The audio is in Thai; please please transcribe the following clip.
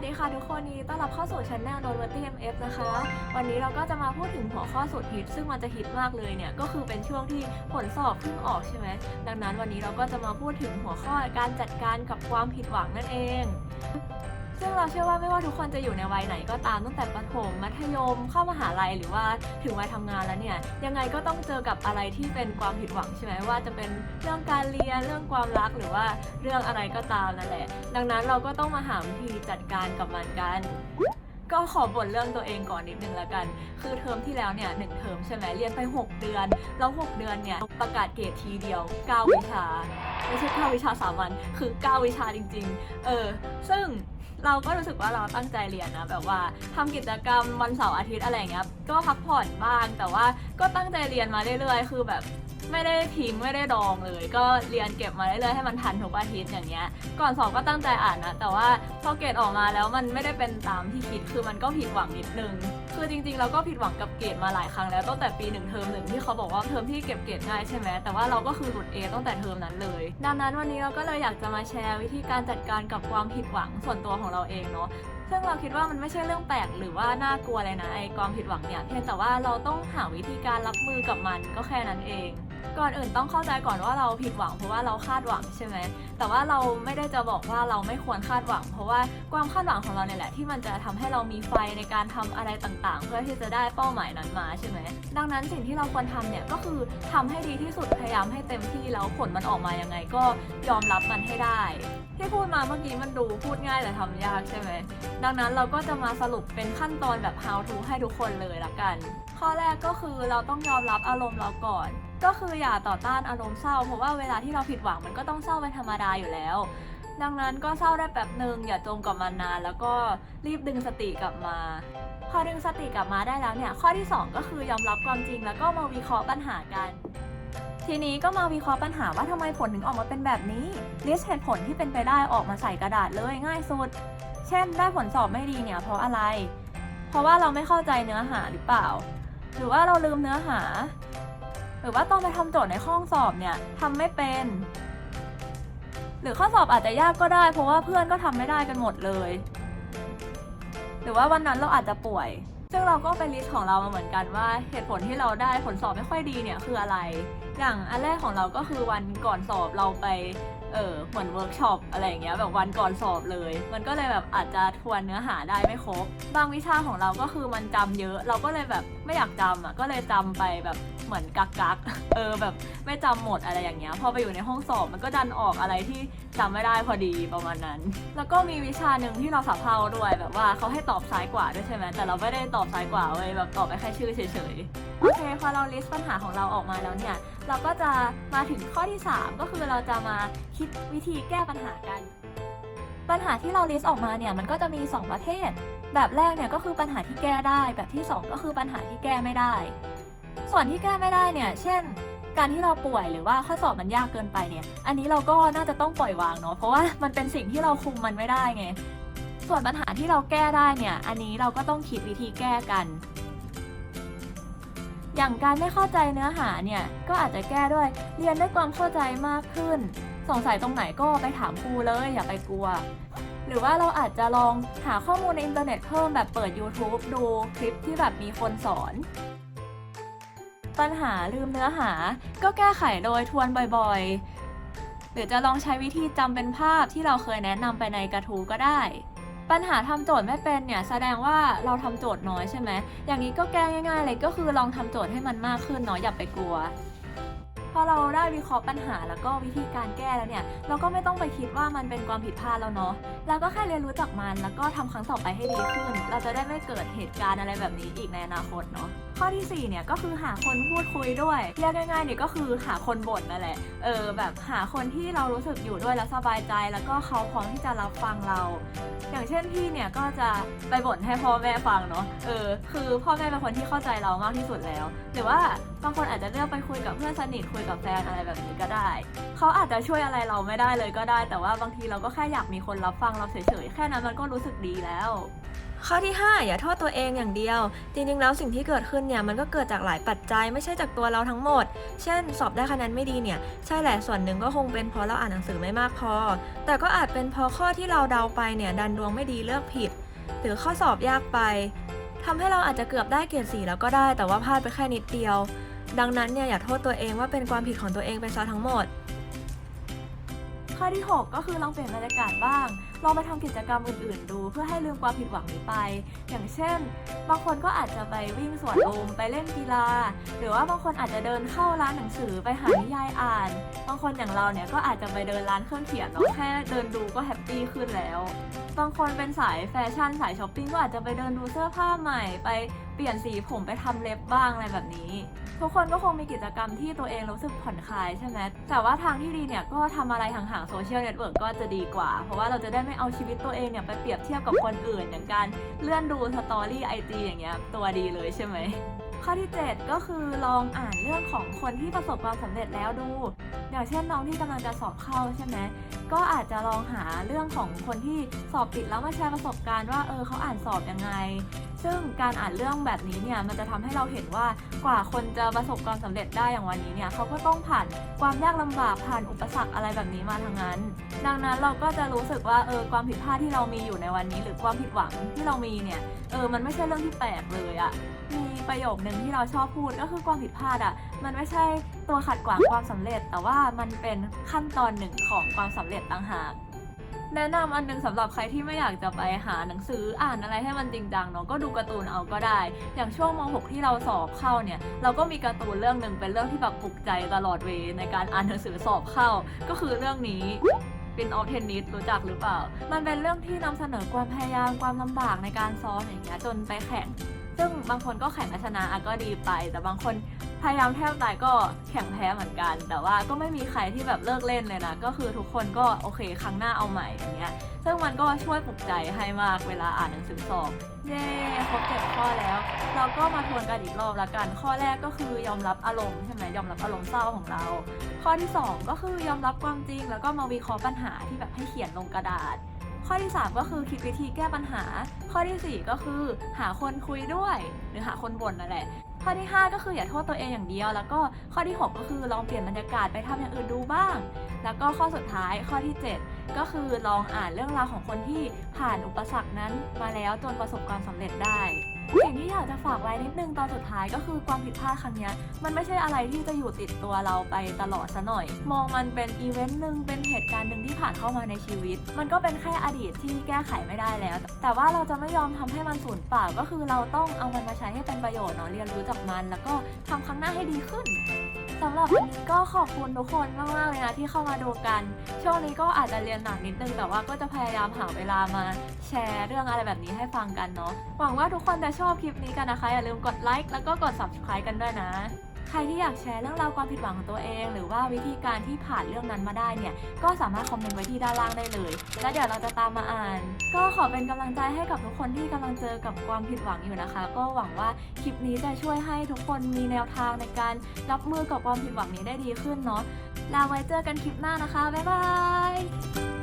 วัสดีค่ะทุกคนนี้ต้อนรับเข้าสู่ช anel โดนวัตตี้เอฟนะคะ วันนี้เราก็จะมาพูดถึงหัวข้อสุดฮิต ซึ่งมันจะฮิตมากเลยเนี่ย ก็คือเป็นช่วงที่ผลสอบเพิ่งออกใช่ไหม ดังนั้นวันนี้เราก็จะมาพูดถึงหัวข้อการจัดการกับความผิดหวังนั่นเอง ซึ่งเราเชื่อว่าไม่ว่าทุกคนจะอยู่ในวัยไหนก็ตามตั้งแต่ประถมมัธยมเข้ามหาลัยหรือว่าถึงวัยทำงานแล้วเนี่ยยังไงก็ต้องเจอกับอะไรที่เป็นความผิดหวังใช่ไหมว่าจะเป็นเรื่องการเรียนเรื่องความรักหรือว่าเรื่องอะไรก็ตามนั่นแหละ ดังนั้นเราก็ต้องมาหาวิธีจัดการกับมันกันก็ขอบ่นเรื่องตัวเองก่อนนิดนึงละกัน คือเทอมที่แล้วเนี่ยหนึ่งเทอมใช่ไหมเรียนไป 6 เดือน แล้ว 6 เดือนเนี่ยประกาศเกรดทีเดียว 9 วิชา ไม่ใช่9วิชาสามัญคือ 9 วิชาจริง ๆ เออ ซึ่ง เราก็รู้สึกว่าเราตั้งใจเรียนนะแบบว่าทำกิจกรรมวันเสาร์อาทิตย์อะไรอย่างเงี้ยก็พักผ่อนบ้าง แต่ว่าก็ตั้งใจเรียนมาเรื่อยๆ คือแบบไม่ได้ทิ้งไม่ได้ดองเลย ก็เรียนเก็บมาเรื่อยๆให้มันทันทุกอาทิตย์อย่างเงี้ย ก่อนสอบก็ตั้งใจอ่านนะแต่ว่าพอเกรดออกมาแล้วมันไม่ได้เป็นตามที่คิดคือมันก็ผิดหวังนิดนึง คือจริงๆ เราก็ผิดหวังกับเกรดมาหลายครั้งแล้วตั้งแต่ปีหนึ่งเทอมหนึ่งที่เขาบอกว่าเทอมที่เก็บเกรดง่ายใช่ไหมแต่ว่าเราก็คือหลุด A ตั้งแต่เทอมนั้นเลย ดังนั้นวันนี้เราก็เลยอยากจะมาแชร์วิธีการจัดการกับความผิดหวังส่วนตัวของเราเองเนาะซึ่งเราคิดว่ามันไม่ใช่เรื่องแปลกหรือว่าน่ากลัวเลยนะไอ้ความผิดหวังเนี่ยเพียงแต่ว่าเราต้องหาวิธีการรับมือกับมันก็แค่นั้นเอง ก่อนอื่นต้องเข้าใจก่อนว่าเราผิดหวังเพราะว่าเราคาดหวังใช่ไหมแต่ว่าเราไม่ได้จะบอกว่าเราไม่ควรคาดหวัง เพราะว่าความคาดหวังของเราเนี่ยแหละที่มันจะทำให้เรามีไฟในการทำอะไรต่างๆ เพื่อที่จะได้เป้าหมายนั้นมาใช่ไหมดังนั้นสิ่งที่เราควรทำเนี่ยก็คือทำให้ดีที่สุดพยายามให้เต็มที่แล้วผลมันออกมายังไงก็ยอมรับมันให้ได้ที่พูดมาเมื่อกี้มันดูพูดง่ายแต่ทำยากใช่ไหม ดังนั้นเราก็จะมาสรุปเป็นขั้นตอนแบบ how to ให้ทุกคนเลยละกัน ข้อแรกก็คือเราต้องยอมรับอารมณ์เราก่อน ก็คืออย่าต่อต้านอารมณ์เศร้า เพราะว่าเวลาที่เราผิดหวังมันก็ต้องเศร้าเป็นธรรมดาอยู่แล้ว ดังนั้นก็เศร้าได้แป๊บหนึ่งอย่าจมกับมันนาน แล้วก็รีบดึงสติกลับมา พอดึงสติกลับมาได้แล้วเนี่ย ข้อที่ 2 ก็คือยอมรับความจริง แล้วก็มาวิเคราะห์ปัญหากัน ทีนี้ก็มาวิเคราะห์ปัญหาว่าทำไมผลถึงออกมาเป็นแบบนี้ลิสต์เหตุผลที่เป็นไปได้ออกมาใส่กระดาษเลยง่ายสุด เช่น ได้ผลสอบไม่ดีเนี่ยเพราะอะไร เพราะว่าเราไม่เข้าใจเนื้อหาหรือเปล่า หรือว่าเราลืมเนื้อหา รือว่าตอนไปทำโจทย์ในห้องสอบเนี่ยทำไม่เป็น หรือข้อสอบอาจจะยากก็ได้ เพราะว่าเพื่อนก็ทำไม่ได้กันหมดเลย หรือว่าวันนั้นเราอาจจะป่วย ซึ่งเราก็ไปลิสต์ของเรามาเหมือนกันว่าเหตุผลที่เราได้ผลสอบไม่ค่อยดีเนี่ยคืออะไร อย่างอันแรกของเราก็คือวันก่อนสอบเราไปเออเหมือนเวิร์กช็อปอะไรอย่างเงี้ยแบบวันก่อนสอบเลย มันก็เลยแบบอาจจะทวนเนื้อหาได้ไม่ครบ บางวิชาของเราก็คือมันจำเยอะ เราก็เลยแบบไม่อยากจำอะก็เลยจำไปแบบเหมือนกักกักเออแบบไม่จำหมดอะไรอย่างเงี้ยพอไปอยู่ในห้องสอบมันก็ดันออกอะไรที่จำไม่ได้พอดีประมาณนั้น แล้วก็มีวิชาหนึ่งที่เราสับเพร่าด้วยแบบว่าเขาให้ตอบซ้ายกว่าด้วยใช่ไหมแต่เราไม่ได้ตอบซ้ายกว่าเว้ยแบบตอบไปแค่ชื่อเฉยๆ โอเคพอเราลิสต์ปัญหาของเราออกมาแล้วเนี่ย เราก็จะมาถึงข้อที่ 3 ก็คือเราจะมาคิดวิธีแก้ปัญหากัน ปัญหาที่เราลิสต์ออกมาเนี่ยมันก็จะมี 2 ประเภท แบบแรกเนี่ยก็คือปัญหาที่แก้ได้ แบบที่ 2 ก็คือปัญหาที่แก้ไม่ได้ ส่วนที่แก้ไม่ได้เนี่ยเช่น การที่เราป่วยหรือว่าข้อสอบมันยากเกินไปเนี่ย อันนี้เราก็น่าจะต้องปล่อยวางเนาะเพราะว่ามันเป็นสิ่งที่เราคุมมันไม่ได้ไงส่วนปัญหาที่เราแก้ได้เนี่ย อันนี้เราก็ต้องคิดวิธีแก้กัน อย่างการไม่เข้าใจเนื้อหาเนี่ยก็อาจจะแก้ด้วยเรียนด้วยความเข้าใจมากขึ้น สงสัยตรงไหนก็ไปถามครูเลยอย่าไปกลัว หรือว่าเราอาจจะลองหาข้อมูลในอินเทอร์เน็ตเพิ่มแบบเปิด YouTube ดูคลิปที่แบบมีคนสอน ปัญหาลืมเนื้อหา ก็แก้ไขโดยทวนบ่อยๆ หรือจะลองใช้วิธีจำเป็นภาพที่เราเคยแนะนำไปในกระทู้ก็ได้ ปัญหาทำโจทย์ไม่เป็นเนี่ยแสดงว่าเราทำโจทย์น้อยใช่ไหมอย่างนี้ก็แก้ง่าย ๆ เลยก็คือลองทำโจทย์ให้มันมากขึ้นเนาะอย่าไปกลัว พอเราได้วิเคราะห์ปัญหาแล้วก็วิธีการแก้แล้วเนี่ย เราก็ไม่ต้องไปคิดว่ามันเป็นความผิดพลาดแล้วเนาะเราก็แค่เรียนรู้จากมันแล้วก็ทำครั้งต่อไปให้ดีขึ้น เราจะได้ไม่เกิดเหตุการณ์อะไรแบบนี้อีกในอนาคตเนาะข้อที่4เนี่ยก็คือหาคนพูดคุยด้วยเรียกง่ายๆเนี่ยก็คือหาคนบ่นนั่นแหละเออแบบหาคนที่เรารู้สึกอยู่ด้วยแล้วสบายใจ แล้วก็เขาพร้อมที่จะรับฟังเรา อย่างเช่นพี่เนี่ยก็จะไปบ่นให้พ่อแม่ฟังเนาะเออคือพ่อแม่เป็นคนที่เข้าใจเรามากที่สุดแล้ว หรือว่าบางคนอาจจะเลือกไปคุยกับเพื่อนสนิทคุยกับแฟนอะไรแบบนี้ก็ได้ เขาอาจจะช่วยอะไรเราไม่ได้เลยก็ได้ แต่ว่าบางทีเราก็แค่อยากมีคนรับฟังเราเฉยๆ แค่นั้นมันก็รู้สึกดีแล้ว ข้อที่ 5 อย่าโทษตัวเองอย่างเดียว จริงๆ แล้วสิ่งที่เกิดขึ้นเนี่ยมันก็เกิดจากหลายปัจจัยไม่ใช่จากตัวเราทั้งหมด เช่น สอบได้คะแนนไม่ดีเนี่ยใช่แหละส่วนหนึ่งก็คงเป็นเพราะเราอ่านหนังสือไม่มากพอ แต่ก็อาจเป็นเพราะข้อที่เราเดาไปเนี่ยดันดวงไม่ดีเลือกผิด หรือข้อสอบยากไปทำให้เราอาจจะเกือบได้เกรดสีแล้วก็ได้ แต่ว่าพลาดไปแค่นิดเดียว ดังนั้นเนี่ยอย่าโทษตัวเองว่าเป็นความผิดของตัวเองไปซะทั้งหมด ข้อที่ 6 ก็คือลองเปลี่ยนบรรยากาศบ้าง ลองไปทำกิจกรรมอื่นๆ ดู เพื่อให้ลืมความผิดหวังนี้ไป อย่างเช่น บางคนก็อาจจะไปวิ่งสวนลมไปเล่นกีฬา หรือว่าบางคนอาจจะเดินเข้าร้านหนังสือไปหานิยายอ่าน บางคนอย่างเราเนี่ยก็อาจจะไปเดินร้านเครื่องเขียนเนาะแค่เดินดูก็แฮปปี้ขึ้นแล้วบางคนเป็นสายแฟชั่นสายช้อปปิ้งก็อาจจะไปเดินดูเสื้อผ้าใหม่ ไปเปลี่ยนสีผมไปทำเล็บบ้างอะไรแบบนี้ ทุกคนก็คงมีกิจกรรมที่ตัวเองรู้สึกผ่อนคลายใช่ไหมแต่ว่าทางที่ดีเนี่ยก็ทำอะไรห่างๆโซเชียลเน็ตเวิร์กก็จะดีกว่า เพราะว่าเราจะได้ไม่เอาชีวิตตัวเองเนี่ยไปเปรียบเทียบกับคนอื่น อย่างการเลื่อนดูสตอรี่ไอจีอย่างเงี้ยตัวดีเลยใช่ไหมข้อที่ 7 ก็คือลองอ่านเรื่องของคนที่ประสบความสำเร็จแล้วดู อย่างเช่นน้องที่กำลังจะสอบเข้าใช่ไหมก็อาจจะลองหาเรื่องของคนที่สอบติดแล้วมาแชร์ประสบการณ์ว่าเออเขาอ่านสอบยังไง ซึ่งการอ่านเรื่องแบบนี้เนี่ยมันจะทำให้เราเห็นว่ากว่าคนจะประสบความสำเร็จได้อย่างวันนี้เนี่ยเขาก็ต้องผ่านความยากลำบากผ่านอุปสรรคอะไรแบบนี้มาทั้งนั้น ดังนั้นเราก็จะรู้สึกว่าเออความผิดพลาดที่เรามีอยู่ในวันนี้ หรือความผิดหวังที่เรามีเนี่ยเออมันไม่ใช่เรื่องที่แปลกเลยอะมีประโยคหนึ่งที่เราชอบพูดก็คือความผิดพลาดอะมันไม่ใช่ตัวขัดขวางความสำเร็จ แต่ว่ามันเป็นขั้นตอนหนึ่งของความสำเร็จต่างหาก แนะนำอันหนึงสำหรับใครที่ไม่อยากจะไปหาหนังสืออ่านอะไรให้มันจริงจังเนาะก็ดูการ์ตูนเอาก็ได้ อย่างช่วงม .6 ที่เราสอบเข้าเนี่ยเราก็มีการ์ตูนเรื่องหนึ่งเป็นเรื่องที่แบบปลุกใจตลอดเวในการอ่านหนังสือสอบเข้า ก็คือเรื่องนี้เป็นออฟเทนนิสรู้จักหรือเปล่า มันเป็นเรื่องที่นำเสนอความพยายามความลำบากในการซ้อมอย่างเงี้ยจนไปแข่งซึ่งบางคนก็แข่งชนะก็ดีไป แต่บางคน พยายามแทบตายก็แข่งแพ้เหมือนกัน แต่ว่าก็ไม่มีใครที่แบบเลิกเล่นเลยนะ ก็คือทุกคนก็โอเคครั้งหน้าเอาใหม่อย่างเงี้ย ซึ่งมันก็ช่วยปลุกใจให้มากเวลาอ่านหนังสือสอบ เย้ครบเจ็ดข้อแล้ว เราก็มาทวนกันอีกรอบละกัน ข้อแรกก็คือยอมรับอารมณ์ใช่ไหมยอมรับอารมณ์เศร้าของเรา ข้อที่สองก็คือยอมรับความจริง แล้วก็มาวิเคราะห์ปัญหาที่แบบให้เขียนลงกระดาษข้อที่ 3 ก็คือคิดวิธีแก้ปัญหา ข้อทีสี่4 ก็คือหาคนคุยด้วย หรือหาคนบ่นนั่นแหละ ข้อที่ 5 ก็คืออย่าโทษตัวเองอย่างเดียว แล้วก็ข้อที่ 6 ก็คือลองเปลี่ยนบรรยากาศไปทำอย่างอื่นดูบ้าง แล้วก็ข้อสุดท้ายข้อที่ 7 ก็คือลองอ่านเรื่องราวของคนที่ผ่านอุปสรรคนั้นมาแล้วจนประสบความสำเร็จได้สิ่งที่อยากจะฝากไว้นิดนึงตอนสุดท้ายก็คือความผิดพลาดครั้งนี้มันไม่ใช่อะไรที่จะอยู่ติดตัวเราไปตลอดซะหน่อย มองมันเป็นอีเวนต์หนึ่งเป็นเหตุการณ์หนึ่งที่ผ่านเข้ามาในชีวิต มันก็เป็นแค่อดีตที่แก้ไขไม่ได้แล้ว แต่ว่าเราจะไม่ยอมทำให้มันสูญเปล่าก็คือเราต้องเอามันมาใช้ให้เป็นประโยชน์เนาะเรียนรู้จากมัน แล้วก็ทำครั้งหน้าให้ดีขึ้น สำหรับวันนี้ก็ขอบคุณทุกคนมากๆเลยนะที่เข้ามาดูกัน ช่วงนี้ก็อาจจะเรียนหนักนิดนึงแต่ว่าก็จะพยายามหาเวลามาแชร์เรื่องอะไรแบบนี้ให้ฟังกันเนาะหวังว่าทุกคนจะชอบคลิปนี้กันนะคะอย่าลืมกดไลค์แล้วก็กด subscribe กันด้วยนะ ใครที่อยากแชร์เรื่องราวความผิดหวังของตัวเอง หรือว่าวิธีการที่ผ่านเรื่องนั้นมาได้เนี่ย ก็สามารถคอมเมนต์ไว้ที่ด้านล่างได้เลย แล้วเดี๋ยวเราจะตามมาอ่าน ก็ขอเป็นกำลังใจให้กับทุกคนที่กำลังเจอกับความผิดหวังอยู่นะคะ ก็หวังว่าคลิปนี้จะช่วยให้ทุกคนมีแนวทางในการรับมือกับความผิดหวังนี้ได้ดีขึ้นเนาะแล้วไว้เจอกันคลิปหน้านะคะบ๊ายบาย